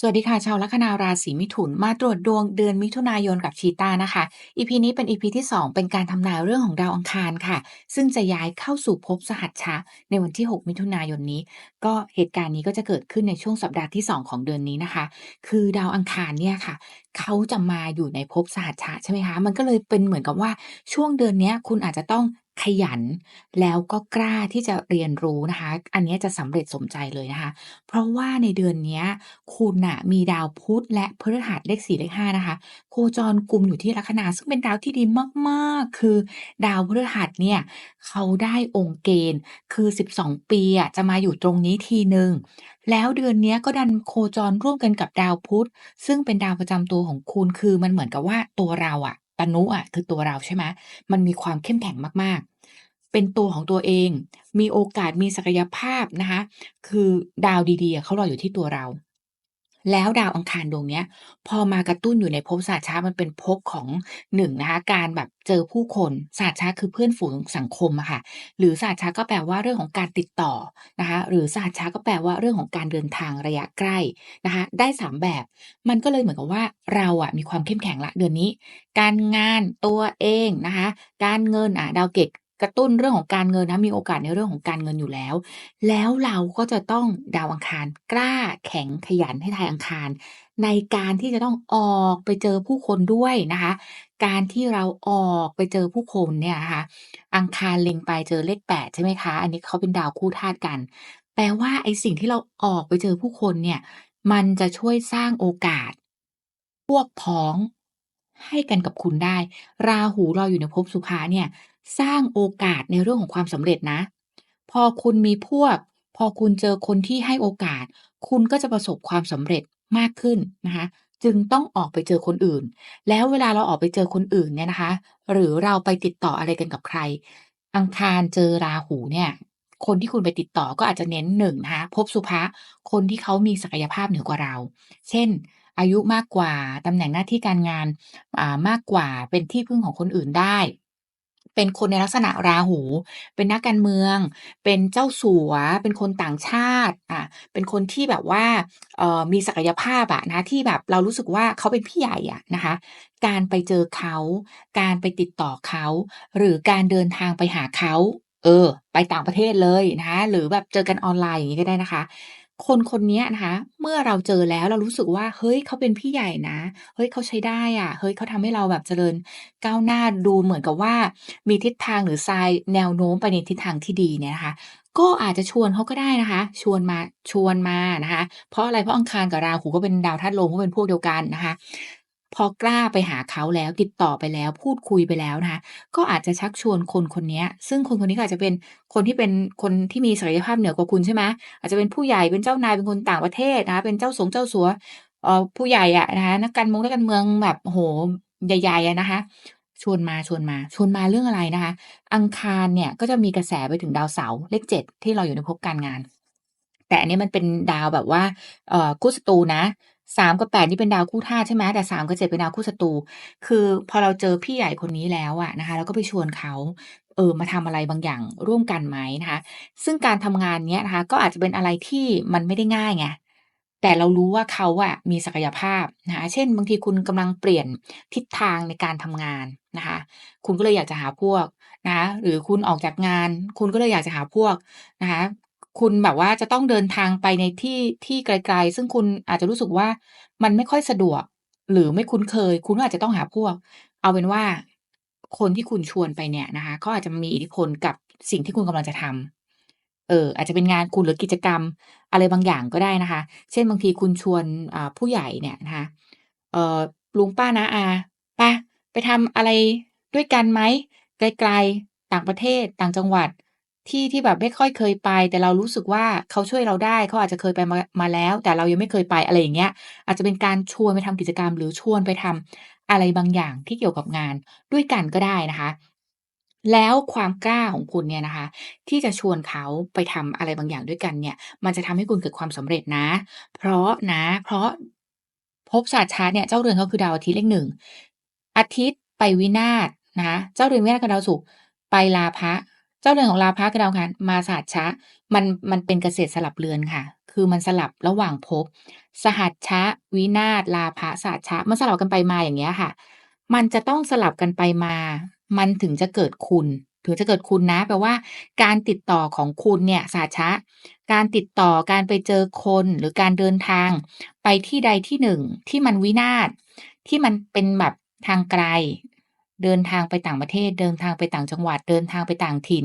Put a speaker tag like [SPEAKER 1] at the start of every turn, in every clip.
[SPEAKER 1] สวัสดีค่ะ ชาวลัคนาราศีมิถุน มาตรวจดวงเดือนมิถุนายนกับชีตานะคะ EP นี้เป็น EP ที่ 2 เป็นการทำนายเรื่องของดาวอังคารค่ะ ซึ่งจะย้ายเข้าสู่ภพสหัชชะในวันที่ 6 มิถุนายนนี้ ก็เหตุการณ์นี้ก็จะเกิดขึ้นในช่วงสัปดาห์ที่ 2 ของเดือนนี้นะคะ คือดาวอังคารเนี่ยค่ะเขาจะมาอยู่ในภพสหัชชะใช่ไหมคะมันก็เลยเป็นเหมือนกับว่าช่วงเดือนนี้คุณอาจจะต้อง ขยัน แล้วก็กล้าที่จะเรียนรู้นะคะ อันนี้จะสำเร็จสมใจเลยนะคะ เพราะว่าในเดือนนี้คุณน่ะมีดาวพุธและพฤหัสเลข4เลข5นะคะ โคจรกลุ่มอยู่ที่ลัคนาซึ่งเป็นดาวที่ดีมากๆ คือดาวพฤหัสเนี่ยเขาได้องค์เกณฑ์คือ 12 ปีอะจะมาอยู่ตรงนี้ทีหนึ่งแล้วเดือนนี้ก็ดันโคจรร่วมกันกับดาวพุธ ซึ่งเป็นดาวประจำตัวของคุณคือมันเหมือนกับว่าตัวเราอะตนุอะคือตัวเราใช่ไหมมันมีความเข้มแข็งมากๆ เป็นตัวของตัวเอง มีโอกาสมีศักยภาพนะคะคือดาวดีๆเขารออยู่ที่ตัวเรา แล้วดาวอังคารดวงนี้พอมากระตุ้นอยู่ในภพสหัชชะมันเป็นภพของ1นะคะการแบบเจอผู้คนสหัชชะคือเพื่อนฝูงสังคมอะค่ะหรือสหัชชะก็แปลว่าเรื่องของการติดต่อนะคะหรือสหัชชะก็แปลว่าเรื่องของการเดินทางระยะใกล้นะคะได้3แบบ มันก็เลยเหมือนกับว่าเราอะมีความเข้มแข็งล้วเดือนนี้ การงานตัวเองนะคะการเงินอ่าดาวเกต กระตุ้นเรื่องของการเงินนะมีโอกาสในเรื่องของการเงินอยู่แล้ว แล้วเราก็จะต้องดาวอังคาร กล้าแข็งขยันให้ทายอังคาร ในการที่จะต้องออกไปเจอผู้คนด้วยนะคะ การที่เราออกไปเจอผู้คนเนี่ยนะคะอังคารเล็งไปเจอเลข8ใช่ไหมคะ อันนี้เขาเป็นดาวคู่ธาตุกัน แปลว่าไอ้สิ่งที่เราออกไปเจอผู้คนเนี่ยมันจะช่วยสร้างโอกาส พวกพ้องให้กันกับคุณได้ ราหูรออยู่ในภพสุภะเนี่ย สร้างโอกาสในเรื่องของความสำเร็จนะ พอคุณมีพวก พอคุณเจอคนที่ให้โอกาส คุณก็จะประสบความสำเร็จมากขึ้นนะคะ จึงต้องออกไปเจอคนอื่น แล้วเวลาเราออกไปเจอคนอื่นเนี่ยนะคะ หรือเราไปติดต่ออะไรกันกับใคร อังคารเจอราหูเนี่ยคนที่คุณไปติดต่อก็อาจจะเน้น1นะคะภพสุภะคนที่เขามีศักยภาพเหนือกว่าเรา เช่น อายุมากกว่าตำแหน่งหน้าที่การงานอ่ามากกว่าเป็นที่พึ่งของคนอื่นได้ เป็นคนในลักษณะราหู เป็นนักการเมือง เป็นเจ้าสัว เป็นคนต่างชาติอ่าเป็นคนที่แบบว่าเอ่อมีศักยภาพอะนะที่แบบเรารู้สึกว่าเขาเป็นพี่ใหญ่อะนะคะ การไปเจอเขา การไปติดต่อเขา หรือการเดินทางไปหาเขา เออ ไปต่างประเทศเลยนะคะหรือแบบเจอกันออนไลน์อย่างงี้ก็ได้นะคะ คนคนเนี้ยนะคะ เมื่อเราเจอแล้วเรารู้สึกว่า เฮ้ย เขาเป็นพี่ใหญ่นะ เฮ้ย เขาใช้ได้อะเฮ้ย เขาทำให้เราแบบเจริญก้าวหน้าดูเหมือนกับว่า มีทิศทางหรือทรายแนวโน้มไปในทิศทางที่ดีเนี่ยนะคะ ก็อาจจะชวนเขาก็ได้นะคะ ชวนมาชวนมานะคะ เพราะอะไรเพราะอังคารกับราหูก็เป็นดาวธาตุลมก็เป็นพวกเดียวกันนะคะ พอกล้าไปหาเขาแล้วติดต่อไปแล้วพูดคุยไปแล้วนะคะก็อาจจะชักชวนคนคนนี้ซึ่งคนคนนี้ก็อาจจะเป็นคนที่เป็นคนที่มีศักยภาพเหนือกว่าคุณใช่ไหมอาจจะเป็นผู้ใหญ่เป็นเจ้านายเป็นคนต่างประเทศนะคะเป็นเจ้าสงเจ้าสัวเอ่อผู้ใหญ่อะนะคะนักการมงนักการเมืองแบบโอ้โฮใหญ่ๆอะนะคะชวนมาชวนมาชวนมาเรื่องอะไรนะคะ อังคารเนี่ยก็จะมีกระแสไปถึงดาวเสาร์เลข7ที่เรออยู่ในภพการงาน แต่อันนี้มันเป็นดาวแบบว่าเอ่อคู่ศัตรูนะ 3กับ8นี่เป็นดาวคู่ธาตุใช่ไหมแต่3กับ7เป็นดาวคู่ศัตรูคือพอเราเจอพี่ใหญ่คนนี้แล้วอะนะคะ เราก็ไปชวนเขาเออมาทำอะไรบางอย่างร่วมกันไหมนะคะ ซึ่งการทำงานเนี้ยนะคะ ก็อาจจะเป็นอะไรที่มันไม่ได้ง่ายไงแต่เรารู้ว่าเขาอะมีศักยภาพนะคะเช่น บางทีคุณกำลังเปลี่ยนทิศทางในการทำงานนะคะ คุณก็เลยอยากจะหาพวกนะคะหรือคุณออกจากงาน คุณก็เลยอยากจะหาพวกนะคะ คุณแบบว่าจะต้องเดินทางไปในที่ที่ไกล ๆ ซึ่งคุณอาจจะรู้สึกว่ามันไม่ค่อยสะดวก หรือไม่คุ้นเคย คุณก็อาจจะต้องหาพวก เอาเป็นว่าคนที่คุณชวนไปเนี่ยนะคะเขาอาจจะมีอิทธิพลกับสิ่งที่คุณกำลังจะทำเออ อาจจะเป็นงานคุณหรือกิจกรรม อะไรบางอย่างก็ได้นะคะ เช่นบางทีคุณชวนผู้ใหญ่เนี่ยนะคะเออลุงป้าน้าอาไปไปทำอะไรด้วยกันไหมไกลๆต่างประเทศต่างจังหวัด ที่ที่แบบไม่ค่อยเคยไป แต่เรารู้สึกว่าเขาช่วยเราได้เขาอาจจะเคยไปมามาแล้ว แต่เรายังไม่เคยไปอะไรอย่างเงี้ย อาจจะเป็นการชวนไปทำกิจกรรม หรือชวนไปทำอะไรบางอย่างที่เกี่ยวกับงานด้วยกันก็ได้นะคะ แล้วความกล้าของคุณเนี่ยนะคะ ที่จะชวนเขาไปทำอะไรบางอย่างด้วยกันเนี่ย มันจะทำให้คุณเกิดความสำเร็จนะ เพราะนะ เพราะภพสหัชชะเนี่ยเจ้าเรือนเขาคือดาวอาทิตย์เลข1อาทิตย์ไปวินาศนะคะเจ้าเรือนวินาศกับดาวศุกร์ไปลาภะ เจ้าเรือนของลาภะคือดาวอังคารมาสหัชชะ มันมันเป็นเกษตรสลับเรือนค่ะ คือมันสลับระหว่างภพสหัชชะ วินาศลาภะสหัชชะมันสลับกันไปมาอย่างเงี้ยค่ะ มันจะต้องสลับกันไปมา มันถึงจะเกิดคุณ ถึงจะเกิดคุณนะแปลว่า การติดต่อของคุณเนี่ยสหชชะ การติดต่อการไปเจอคนหรือการเดินทาง ไปที่ใดที่หนึ่งที่มันวินาศที่มันเป็นแบบทางไกล เดินทางไปต่างประเทศ เดินทางไปต่างจังหวัด เดินทางไปต่างถิ่น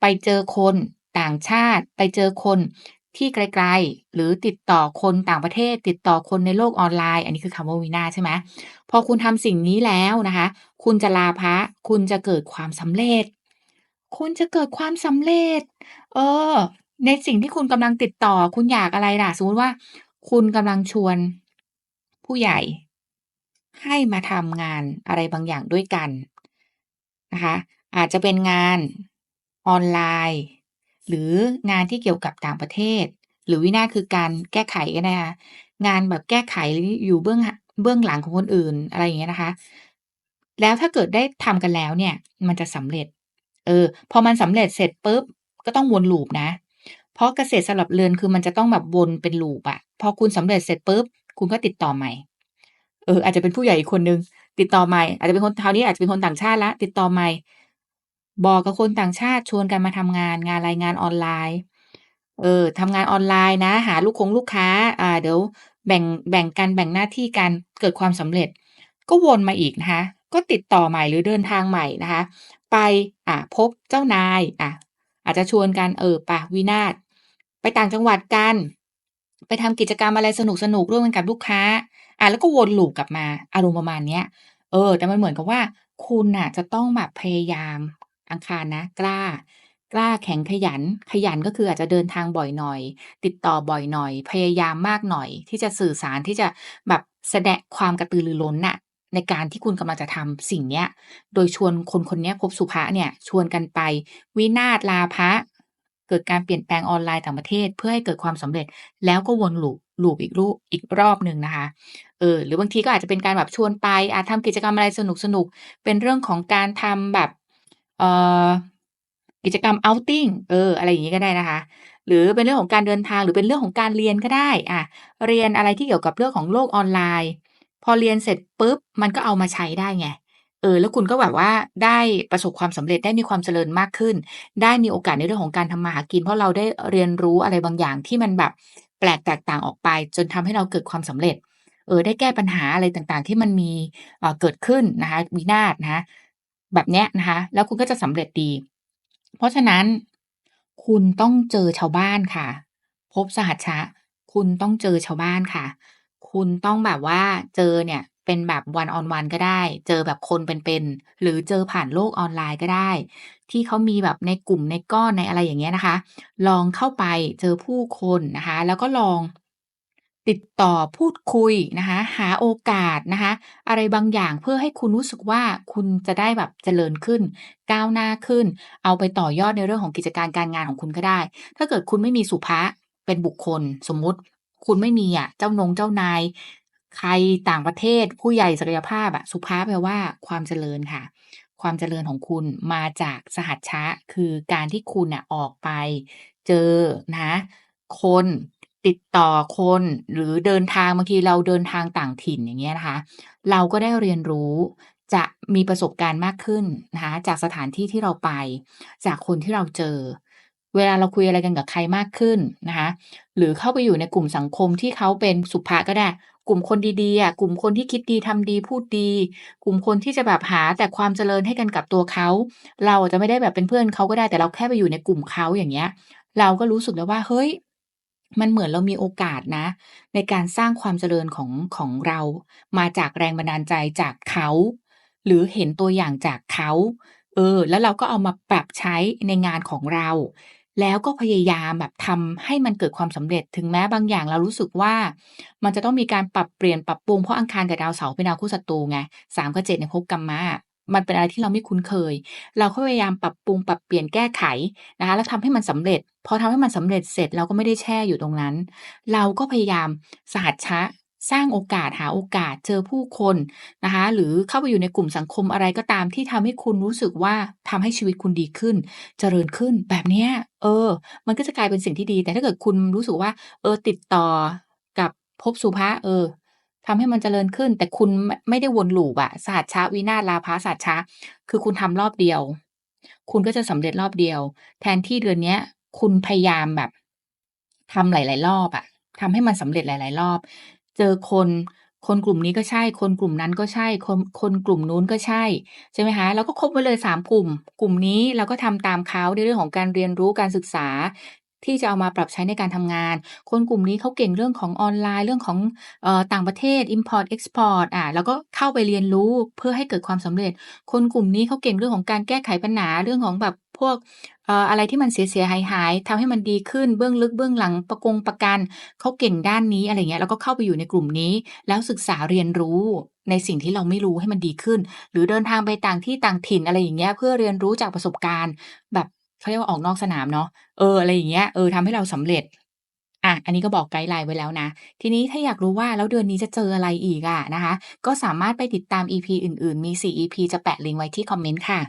[SPEAKER 1] ไปเจอคนต่างชาติ ไปเจอคนที่ไกลๆ หรือติดต่อคนต่างประเทศ ติดต่อคนในโลกออนไลน์ อันนี้คือคำว่าวินาใช่ไหมพอคุณทำสิ่งนี้แล้วนะคะ คุณจะลาภะคุณจะเกิดความสำเร็จ คุณจะเกิดความสำเร็จ เออ ในสิ่งที่คุณกำลังติดต่อ คุณอยากอะไรล่ะ สมมติว่า คุณกำลังชวนผู้ใหญ่ ให้มาทำงานอะไรบางอย่างด้วยกันนะคะอาจจะเป็นงานออนไลน์ หรืองานที่เกี่ยวกับต่างประเทศ หรือวินาคือการแก้ไขก็ได้นะคะงานแบบแก้ไขอยู่เบื้องเบื้องหลังของคนอื่นอะไรอย่างเงี้ยนะคะ แล้วถ้าเกิดได้ทำกันแล้วเนี่ย มันจะสำเร็จ เออ พอมันสำเร็จเสร็จปุ๊บก็ต้องวน loop นะ เพราะเกษตรสลับเรือนคือมันจะต้องแบบวนเป็น loop อะพอคุณสำเร็จเสร็จปุ๊บคุณก็ติดต่อใหม่ เอออาจจะเป็นผู้ใหญ่อีกคนนึงติดต่อใหม่ อาจจะเป็นคนคราวนี้อาจจะเป็นคนต่างชาติแล้วติดต่อใหม่ บอกกับคนต่างชาติชวนกันมาทำงานงานอะไรงานออนไลน์ เออทำงานออนไลน์นะ หาลูกคงลูกค้า อ่า เดี๋ยวแบ่งแบ่งกันแบ่งหน้าที่กันเกิดความสำเร็จ ก็วนมาอีกนะคะ ก็ติดต่อใหม่หรือเดินทางใหม่นะคะ ไปอ่าพบเจ้านายอ่าอาจจะชวนกันเออไปวินาศไปต่างจังหวัดกัน ไปทำกิจกรรมอะไรสนุกๆร่วมกันกับลูกค้า อ่าแล้วก็วน loop กลับมาอารมณ์ประมาณเนี้ย เออ แต่มันเหมือนกับว่า คุณน่ะจะต้องแบบพยายามอังคารนะ กล้า กล้าแข็งขยัน ขยันก็คืออาจจะเดินทางบ่อยหน่อย ติดต่อบ่อยหน่อย พยายามมากหน่อย ที่จะสื่อสารที่จะแบบแสดงความกระตือรือร้นน่ะ ในการที่คุณกำลังจะทำสิ่งเนี้ย โดยชวนคนคนเนี้ยภพสุภะเนี่ย ชวนกันไป วินาศลาภะเกิดการเปลี่ยนแปลงออนไลน์ต่างประเทศ เพื่อให้เกิดความสำเร็จแล้วก็วน loop loop อีกรูปอีกรอบหนึ่งนะคะ เออหรือบางทีก็อาจจะเป็นการแบบชวนไปอ่าทำกิจกรรมอะไรสนุกๆเป็นเรื่องของการทำแบบเอ่อกิจกรรม outing เออ อะไรอย่างงี้ก็ได้นะคะ หรือเป็นเรื่องของการเดินทางหรือเป็นเรื่องของการเรียนก็ได้อ่าเรียนอะไรที่เกี่ยวกับเรื่องของโลกออนไลน์ พอเรียนเสร็จปุ๊บมันก็เอามาใช้ได้ไงเออแล้วคุณก็แบบว่าได้ประสบความสำเร็จได้มีความเจริญมากขึ้น ได้มีโอกาสในเรื่องของการทำมาหากิน เพราะเราได้เรียนรู้อะไรบางอย่างที่มันแบบแปลกแตกต่างออกไป จนทำให้เราเกิดความสำเร็จ เออได้แก้ปัญหาอะไรต่างๆ ที่มันมีอ่าเกิดขึ้นนะคะวินาศนะคะแบบเนี้ยนะคะ แล้วคุณก็จะสำเร็จดี เพราะฉะนั้นคุณต้องเจอชาวบ้านค่ะภพสหัชชะ คุณต้องเจอชาวบ้านค่ะ คุณต้องแบบว่าเจอเนี่ยเป็นแบบ one on one ก็ได้ เจอแบบคนเป็นๆ หรือเจอผ่านโลกออนไลน์ก็ได้ ที่เขามีแบบในกลุ่มในก้อนในอะไรอย่างเงี้ยนะคะ ลองเข้าไปเจอผู้คนนะคะ แล้วก็ลอง ติดต่อพูดคุยนะคะหาโอกาสนะคะอะไรบางอย่างเพื่อให้คุณรู้สึกว่าคุณจะได้แบบเจริญขึ้น ก้าวหน้าขึ้น เอาไปต่อยอดในเรื่องของกิจการการงานของคุณก็ได้ ถ้าเกิดคุณไม่มีสุภะเป็นบุคคลสมมุติ คุณไม่มีอะเจ้านงเจ้านาย ใครต่างประเทศ ผู้ใหญ่ศักยภาพอะสุภะแปลว่าความเจริญค่ะความเจริญของคุณมาจากสหัชชะ คือการที่คุณน่ะออกไป เจอนะ คน ติดต่อคนหรือเดินทางบางทีเราเดินทางต่างถิ่นอย่างเงี้ยนะคะ เราก็ได้เรียนรู้จะมีประสบการณ์มากขึ้นนะคะจากสถานที่ที่เราไป จากคนที่เราเจอ เวลาเราคุยอะไรกันกับใครมากขึ้นนะคะหรือเข้าไปอยู่ในกลุ่มสังคมที่เขาเป็นสุภะก็ได้ กลุ่มคนดีๆอะกลุ่มคนที่คิดดีทำดีพูดดี กลุ่มคนที่จะแบบหาแต่ความเจริญให้กันกับตัวเขา เราอาจจะไม่ได้แบบเป็นเพื่อนเขาก็ได้แต่เราแค่ไปอยู่ในกลุ่มเขาอย่างเงี้ย เราก็รู้สึกแล้วว่าเฮ้ย มันเหมือนเรามีโอกาสนะ ในการสร้างความเจริญของของเรา มาจากแรงบันดาลใจจากเขา หรือเห็นตัวอย่างจากเขา เออ แล้วเราก็เอามาปรับใช้ในงานของเรา แล้วก็พยายามแบบทำให้มันเกิดความสำเร็จถึงแม้บางอย่างเรารู้สึกว่า มันจะต้องมีการปรับเปลี่ยนปรับปรุงเพราะอังคารกับดาวเสาร์เป็นดาวคู่ศัตรูไง3กับ7ในภพกัมมะ มันเป็นอะไรที่เราไม่คุ้นเคย เราก็พยายามปรับปรุงปรับเปลี่ยนแก้ไขนะคะแล้วทำให้มันสำเร็จ พอทำให้มันสำเร็จเสร็จเราก็ไม่ได้แช่อยู่ตรงนั้น เราก็พยายามสหัชชะสร้างโอกาสหาโอกาสเจอผู้คนนะคะหรือเข้าไปอยู่ในกลุ่มสังคมอะไรก็ตามที่ทำให้คุณรู้สึกว่าทำให้ชีวิตคุณดีขึ้น เจริญขึ้นแบบเนี้ยเออ มันก็จะกลายเป็นสิ่งที่ดี แต่ถ้าเกิดคุณรู้สึกว่า เออติดต่อกับภพสุภะเออ ทำให้มันเจริญขึ้น แต่คุณมไม่ได้วน loop อะสหัชชะวินาศราภะสัจฉะคือคุณทำรอบเดียว คุณก็จะสำเร็จรอบเดียว แทนที่เดือนเนี้ย คุณพยายามแบบทำหลาย ๆ รอบอะทำให้มันสำเร็จหลาย ๆ รอบ เจอคนคนกลุ่มนี้ก็ใช่ คนกลุ่มนั้นก็ใช่ คนคนกลุ่มนู้นก็ใช่ ใช่ไหมคะเราก็คบไว้เลย3กลุ่ม กลุ่มนี้เราก็ทำตามเขาในเรื่องของการเรียนรู้การศึกษา ที่จะเอามาปรับใช้ในการทำงาน คนกลุ่มนี้เขาเก่งเรื่องของออนไลน์เรื่องของออต่างประเทศ Import-Export อ่าเราก็เข้าไปเรียนรู้เพื่อให้เกิดความสำเร็จ คนกลุ่มนี้เขาเก่งเรื่องของการแก้ไขปัญหาเรื่องของแบบพวกอะไรที่มันเสียหายๆทำให้มันดีขึ้นเบื้องลึกเบื้องหลังประกงประกันเขาเก่งด้านนี้อะไรเงี้ยเราก็เข้าไปอยู่ในกลุ่มนี้ แล้วศึกษาเรียนรู้ในสิ่งที่เราไม่รู้ให้มันดีขึ้น หรือเดินทางไปต่างที่ต่างถิ่นอะไรอย่างเงี้ยเพื่อเรียนรู้จากประสบการณ์ แบบ เขาเรียกว่าออกนอกสนามเนาะเอออะไรอย่างเงี้ยเออทำให้เราสำเร็จอะอันนี้ก็บอกไกด์ไลน์ไว้แล้วนะ ทีนี้ถ้าอยากรู้ว่าแล้วเดือนนี้จะเจออะไรอีกอะนะคะ ก็สามารถไปติดตาม EP อื่น ๆ มี 4 EP จะแปะลิงก์ไว้ที่คอมเมนต์ค่ะ